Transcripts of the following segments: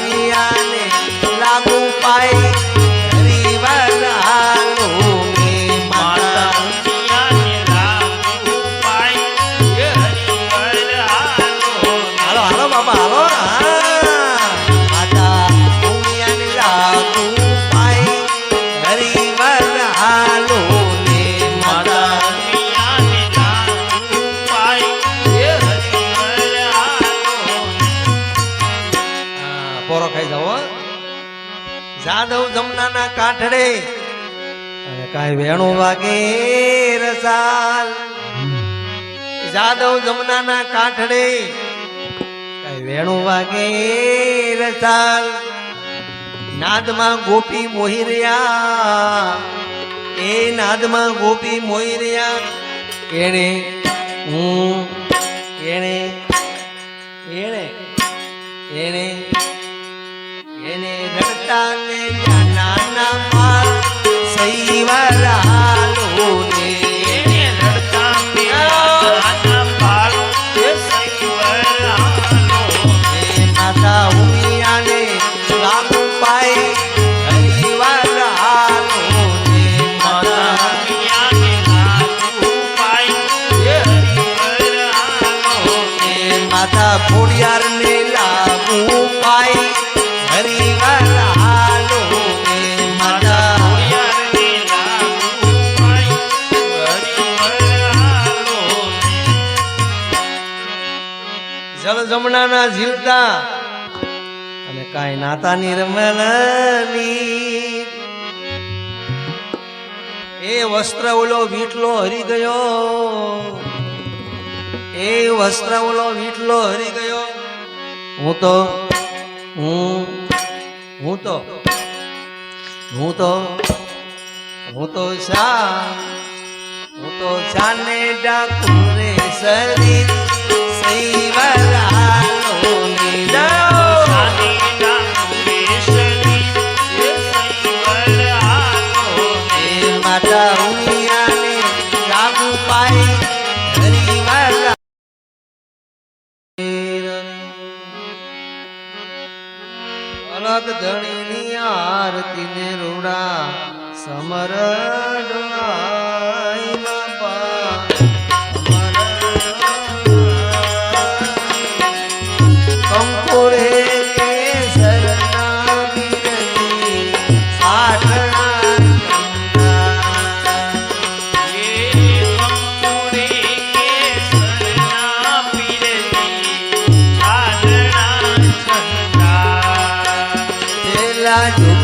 দিয়া જાદવ જમનાના કાંઠડે અને કાંઈ વેણું વાગે રસાલ. જાદવ જમનાના કાંઠડે કાંઈ વેણું વાગે રસાલ. નાદમાં ગોપી મોહી રહ્યા. એ નાદમાં ગોપી મોહી રહ્યા. એણે, હું, એણે એણે એણે એને રડતા ને નાના પાર સૈવરાલો જળ જમણાના જીવતા અને કાંઈ નાતાની રમવાની એ વસ્ત્ર ઓલો વીટલો હરી ગયો. એ વસ્ત્ર ઓલો વીટલો હરી ગયો. હું તો, હું હું તો હું તો હું તો શા, હું તો જાને ડાકુરે શરીર. સૈવરાલો અલગ ધણીની આરતી ને રૂડા સમર ડોળાઈ I Mario.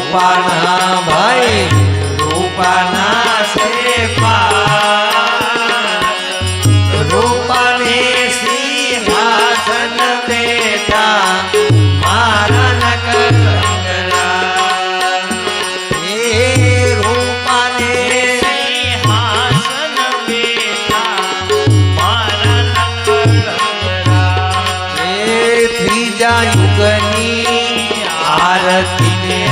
રૂપાના ભાઈ રૂપાના છે રૂપાને સિંહાસન બેઠા મારા યુગની આરતી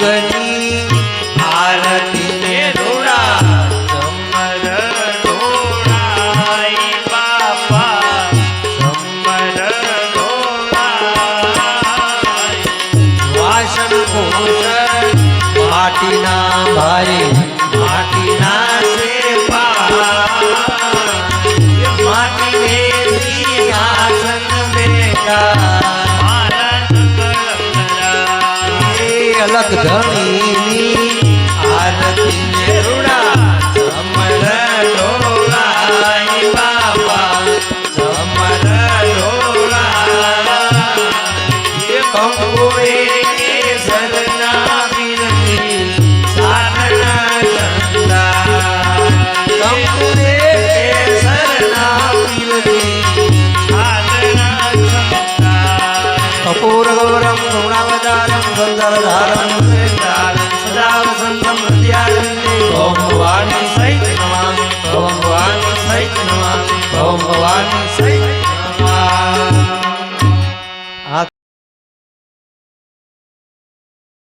જુગની આરતી ને રૂડા સમર ડોળાઈ બાપા સમર માટીના ભાઈ એ સહિત નમામિ ઓમ ભવાની સહિત નમામિ ઓમ ભવાની સહિત